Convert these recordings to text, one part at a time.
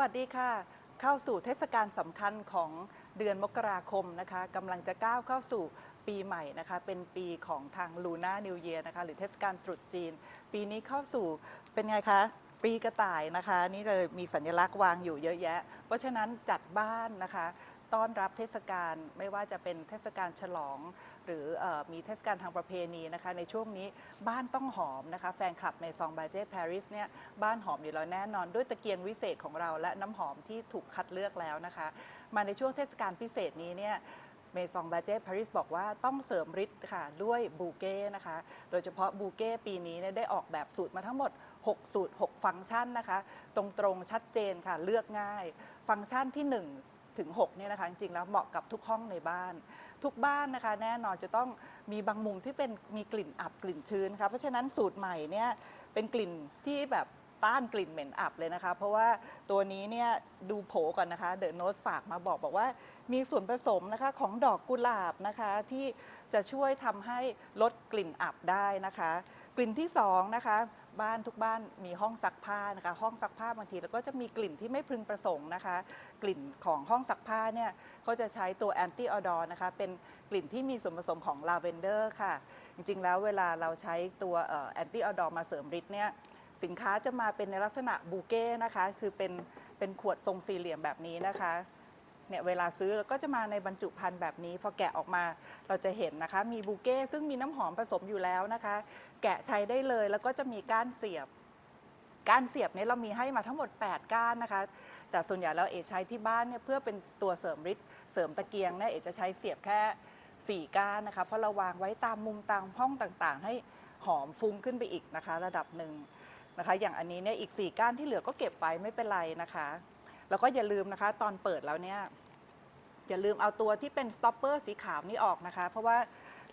วัสดีค่ะ เข้าสู่เทศกาลสำคัญของเดือนมกราคมนะคะกำลังจะก้าวเข้าสู่ปีใหม่นะคะเป็นปีของทางลูน่านิวเยียนะคะหรือเทศกาลตรุษจีน ปีนี้เข้าสู่เป็นไงคะปีกระต่ายนะคะ นี่เลยมีสัญลักษณ์วางอยู่เยอะแยะ เพราะฉะนั้นจัดบ้านนะคะ ต้อนรับเทศกาลไม่ว่าจะเป็นเทศกาลฉลอง หรือออมีเทศกาลทางประเพณีนะคะในช่วงนี้บ้านต้องหอมนะคะแฟนคลับในซองบาเจปารีสเนี่ยบ้านหอมอยู่แล้วแน่นอน ด้วยตะเกียงวิเศษของเราและน้ำหอมที่ถูกคัดเลือกแล้วนะคะ มาในช่วงเทศกาลพิเศษนี้เนี่ยเมซองบาเจปารีสบอกว่าต้องเสริมฤทธิ์ค่ะด้วยบูเก้นะคะ โดยเฉพาะบูเก้ปีนี้เนี่ยได้ออกแบบสูตรมาทั้งหมด 6 สูตร 6 ฟังก์ชันนะคะ ตรงๆ ชัดเจนค่ะเลือกง่าย ฟังก์ชันที่ 1 ถึง6เนี่ยนะคะจริงๆแล้วเหมาะกับทุกห้องในบ้าน ทุกบ้านนะคะ แน่นอนจะต้องมีบางมุมที่เป็นมีกลิ่นอับกลิ่นชื้นค่ะเพราะฉะนั้นสูตรใหม่เนี่ยเป็นกลิ่นที่แบบต้านกลิ่นเหม็นอับเลยนะคะ เพราะว่าตัวนี้เนี่ยดูโผก่อนนะคะเดอะโนสฝากมาบอกบอกว่ามีส่วนผสมนะคะของดอกกุหลาบนะคะที่จะช่วยทำให้ลดกลิ่นอับได้นะคะ กลิ่นที่สองนะคะบ้านทุกบ้านมีห้องซักผ้านะคะ ห้องซักผ้าบางทีแล้วก็จะมีกลิ่นที่ไม่พึงประสงค์นะคะ กลิ่นของห้องซักผ้าเนี่ยก็จะใช้ตัวแอนตี้ออดอนะคะ เป็นกลิ่นที่มีส่วนผสมของลาเวนเดอร์ค่ะ จริงๆ แล้วเวลาเราใช้ตัวแอนตี้ออดอมาเสริมฤทธิ์เนี่ยสินค้าจะมาเป็นในลักษณะบูเก้นะคะ คือเป็นเป็นขวดทรงสี่เหลี่ยมแบบนี้นะคะ เนี่ยเวลาซื้อก็จะมาในบรรจุภัณฑ์แบบนี้ พอแกะออกมาเราจะเห็นนะคะ มีบูเก้ซึ่งมีน้ำหอมผสมอยู่แล้วนะคะ แกะใช้ได้เลยแล้วก็จะมีก้านเสียบ ก้านเสียบเนี่ยเรามีให้มาทั้งหมด 8 ก้านนะคะ แต่ส่วนใหญ่แล้วเอใช้ที่บ้านเนี่ยเพื่อเป็นตัวเสริมฤทธิ์เสริมตะเกียงเนี่ยเอจะใช้เสียบแค่ 4 ก้านนะคะ เพราะเราวางไว้ตามมุมตามห้องต่างๆ ให้หอมฟุ้งขึ้นไปอีกนะคะ ระดับหนึ่งนะคะ อย่างอันนี้เนี่ยอีก 4 ก้านที่เหลือก็เก็บไว้ไม่เป็นไรนะคะ แล้วก็อย่าลืมนะคะ ตอนเปิดแล้วเนี่ยอย่าลืมเอาตัวที่เป็นสต็อปเปอร์สีขาวนี่ออกนะคะ เพราะว่า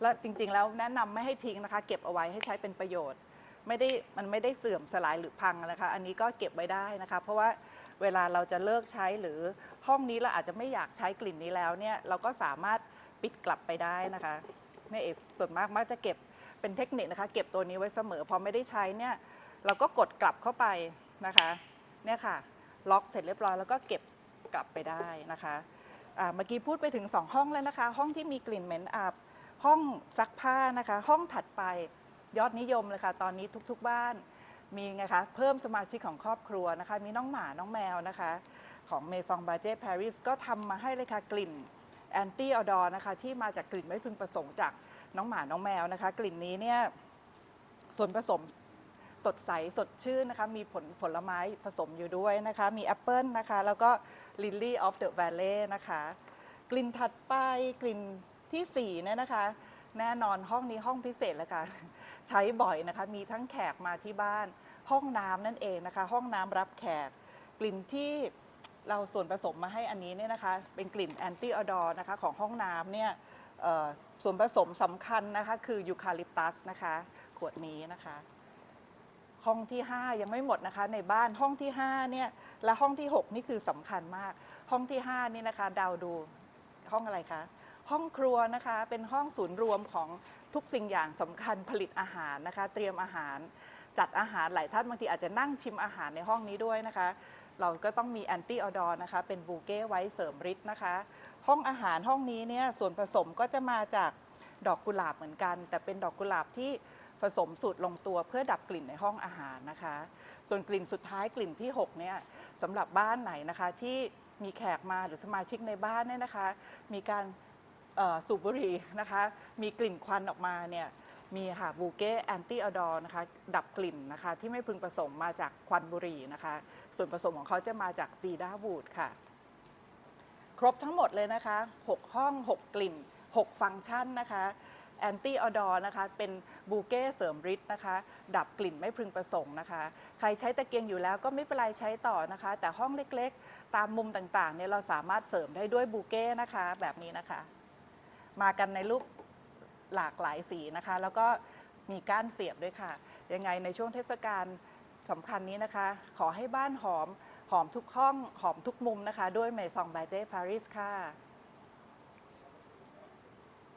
แล้วจริงๆแล้วแนะนำไม่ให้ทิ้งนะคะ เก็บเอาไว้ให้ใช้เป็นประโยชน์ ไม่ได้มันไม่ได้เสื่อมสลายหรือพังนะคะ อันนี้ก็เก็บไว้ได้นะคะ เพราะว่าเวลาเราจะเลิกใช้หรือห้องนี้เราอาจจะไม่อยากใช้กลิ่นนี้แล้วเนี่ยเราก็สามารถปิดกลับไปได้นะคะเนี่ยเอส่วนมากมักจะเก็บเป็นเทคนิคนะคะ เก็บตัวนี้ไว้เสมอพอไม่ได้ใช้เนี่ยเราก็กดกลับเข้าไปนะคะเนี่ยค่ะ ล็อกเสร็จเรียบร้อยแล้วก็เก็บกลับไปได้นะคะเมื่อกี้พูดไปถึง 2 ห้องแล้วนะคะ ห้องที่มีกลิ่นเหม็นอับห้องซักผ้านะคะ ห้องถัดไปยอดนิยมเลยค่ะ ตอนนี้ทุกๆบ้านมีไงคะ เพิ่มสมาชิกของครอบครัวนะคะ มีน้องหมาน้องแมวนะคะ ของเมซองบาเจปารีสก็ทำมาให้เลยค่ะ กลิ่นแอนตี้ออดอร์นะคะ ที่มาจากกลิ่นไม่พึงประสงค์จากน้องหมาน้องแมวนะคะ กลิ่นนี้เนี่ยส่วนผสม สดใสสดชื่นนะคะมีผลผลไม้ผสมอยู่ด้วยนะคะ มีแอปเปิลนะคะ แล้วก็ Lily of the Valley นะคะ กลิ่นถัดไปกลิ่นทีสี่4เนี่ยนะคะ แน่นอนห้องนี้ห้องพิเศษเลยค่ะใช้บ่อยนะคะ มีทั้งแขกมาที่บ้าน ห้องน้ำนั่นเองนะคะ ห้องน้ำรับแขก กลิ่นที่เราส่วนผสมมาให้อันนี้เนี่ยนะคะ เป็นกลิ่นแอนตี้ออดอนะคะของห้องน้ำเนี่ยส่วนผสมสำคัญนะคะ คือยูคาลิปตัสนะคะ ขวดนี้นะคะ ห้องที่ 5 ยังไม่หมดนะคะในบ้านห้องที่5เนี่ยและห้องที่ 6 นี่คือสำคัญมาก ห้องที่5นี่นะคะดาวดูห้องอะไรคะห้องครัวนะคะเป็นห้องศูนย์รวมของทุกสิ่งอย่างสำคัญผลิตอาหารนะคะ เตรียมอาหารจัดอาหารหลายท่านบางทีอาจจะนั่งชิมอาหารในห้องนี้ด้วยนะคะ เราก็ต้องมีแอนตี้ออดอนะคะเป็นบูเก้ไว้เสริมฤทธิ์นะคะ ห้องอาหารห้องนี้เนี่ยส่วนผสมก็จะมาจากดอกกุหลาบเหมือนกัน แต่เป็นดอกกุหลาบที่ ผสมสูตรลงตัวเพื่อดับกลิ่นในห้องอาหารนะคะ ส่วนกลิ่นสุดท้ายกลิ่นที่ 6 เนี่ยสำหรับบ้านไหนนะคะที่มีแขกมาหรือสมาชิกในบ้านเนี่ยนะคะ มีการสูบบุหรี่นะคะ มีกลิ่นควันออกมาเนี่ยมีค่ะบูเก้แอนตี้อดอนะคะดับกลิ่นนะคะ ที่ไม่พึงประสงค์มาจากควันบุหรี่นะคะ ส่วนผสมของเขาจะมาจากซีดาวูดค่ะ ครบทั้งหมดเลยนะคะ 6 ห้อง 6 กลิ่น 6 ฟังก์ชันนะคะ แอนตี้ออดอนะคะเป็นบูเก้เสริมฤทธิ์นะคะ ดับกลิ่นไม่พึงประสงค์นะคะ ใครใช้ตะเกียงอยู่แล้วก็ไม่เป็นไรใช้ต่อนะคะ แต่ห้องเล็กๆ ตามมุมต่างๆเนี่ยเราสามารถเสริมได้ด้วยบูเก้นะคะแบบนี้นะคะ มากันในรูปหลากหลายสีนะคะ แล้วก็มีก้านเสียบด้วยค่ะ ยังไงในช่วงเทศกาลสำคัญนี้นะคะ ขอให้บ้านหอมหอมทุกห้องหอมทุกมุมนะคะ ด้วยเมซองบายเจปารีสค่ะ